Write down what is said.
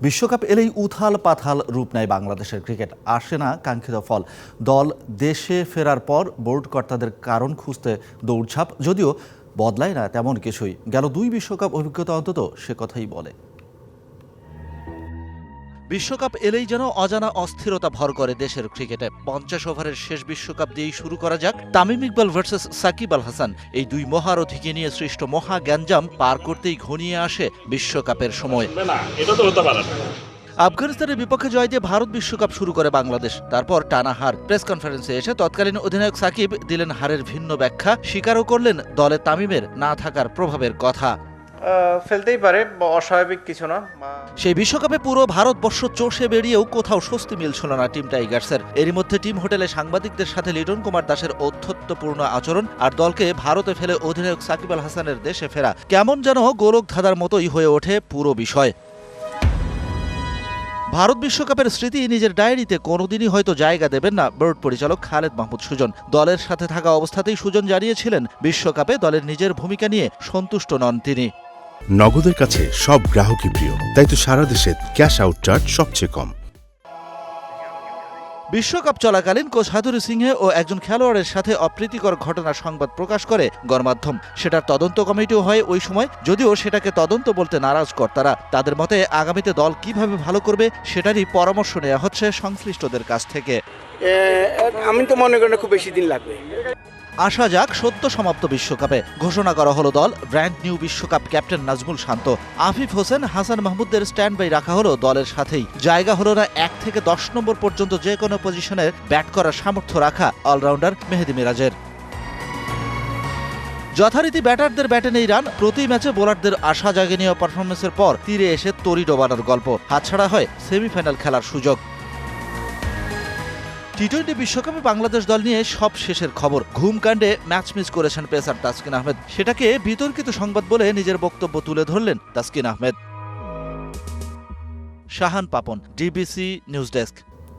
বিশ্বকাপ এলেই উথাল পাথাল রূপ নেয় বাংলাদেশের ক্রিকেট। আসে না কাঙ্ক্ষিত ফল। দল দেশে ফেরার পর বোর্ড কর্তাদের কারণ খুঁজতে দৌড়ঝাঁপ, যদিও বদলায় না তেমন কিছুই। গেল দুই বিশ্বকাপ অভিজ্ঞতা অন্তত সে কথাই বলে। বিশ্বকাপ এলেই যেন অজানা অস্থিরতা ভর করে দেশের ক্রিকেটে। পঞ্চাশ ওভারের শেষ বিশ্বকাপ দিয়েই শুরু করা যাক তামিম ইকবাল ভার্সেস সাকিব আল হাসান। এই দুই মহারথীকে নিয়ে সৃষ্ট মহা গ্যাঞ্জাম পার করতেই ঘনিয়ে আসে বিশ্বকাপের সময়। না না এটা তো হতে পারে আফগানিস্তানের বিপক্ষে জয় দিয়ে ভারত বিশ্বকাপ শুরু করে বাংলাদেশ। তারপর টানা হার প্রেস কনফারেন্সে এসে তৎকালীন অধিনায়ক সাকিব দিলেন হারের ভিন্ন ব্যাখ্যা স্বীকারও করলেন দলে তামিমের না থাকার প্রভাবের কথা। ফেলতেই পারে অস্বাভাবিক কিছু না। সেই বিশ্বকাপে পুরো ভারতবর্ষ চষে বেরিয়েও কোথাও স্বস্তি মিলছিল না টিম টাইগার্সের। এরই মধ্যে টিম হোটেলে সাংবাদিকদের সাথে লিটন কুমার দাসের ঔদ্ধত্যপূর্ণ আচরণ আর দলকে ভারতে ফেলে অধিনায়ক সাকিব আল হাসানের দেশে ফেরা। কেমন যেন গোলক ধাঁধার মতোই হয়ে ওঠে পুরো বিষয়। ভারত বিশ্বকাপের স্মৃতি নিজের ডায়েরিতে কোনোদিনই হয়তো জায়গা দেবেন না বোর্ড পরিচালক খালেদ মাহমুদ সুজন। দলের সাথে থাকা অবস্থাতেই সুজন জানিয়েছিলেন, বিশ্বকাপে দলের নিজের ভূমিকা নিয়ে সন্তুষ্ট নন তিনি। নগদের কাছে সব গ্রাহকই প্রিয় তাই তো সারা দেশে ক্যাশ আউট চার্জ সবচেয়ে কম। বিশ্বকাপ চলাকালীন কোচ হাতুরি সিংহে ও একজন খেলোয়াড়ের সাথে অপ্রীতিকর ঘটনার সংবাদ প্রকাশ করে গণমাধ্যম। সেটার তদন্ত কমিটিও হয় ওই সময় যদিও সেটাকে তদন্ত বলতে নারাজ কর্তারা। তাদের মতে আগামীতে দল কীভাবে ভালো করবে সেটারই পরামর্শ নেওয়া হচ্ছে সংশ্লিষ্টদের কাছ থেকে। আমি তো মনে করি খুব বেশি দিন লাগবে। আসা যাক সদ্য সমাপ্ত বিশ্বকাপে। ঘোষণা করা হলো দল, ব্র্যান্ড নিউ বিশ্বকাপ ক্যাপ্টেন নাজমুল শান্ত। আফিফ হোসেন, হাসান মাহমুদদের স্ট্যান্ড বাই রাখা হলো দলের সাথেই। জায়গা হলো না এক থেকে দশ নম্বর পর্যন্ত যে কোনো পজিশনের ব্যাট করার সামর্থ্য রাখা অলরাউন্ডার মেহেদি মিরাজের। যথারীতি ব্যাটারদের ব্যাটে নেই রান, প্রতি ম্যাচে বোলারদের আশা জাগেনীয় পারফরমেন্সের পর তীরে এসে তরি ডোবানোর গল্প। হাতছাড়া হয় সেমিফাইনাল খেলার সুযোগ। টি টোয়েন্টি বিশ্বকাপে বাংলাদেশ দল নিয়ে সব শেষের খবর। ঘুমকাণ্ডে ম্যাচ মিস করেছেন পেসার তাসকিন আহমেদ। সেটাকে বিতর্কিত সংবাদ বলে নিজের বক্তব্য তুলে ধরলেন Taskin Ahmed. Shahan Papon DBC news desk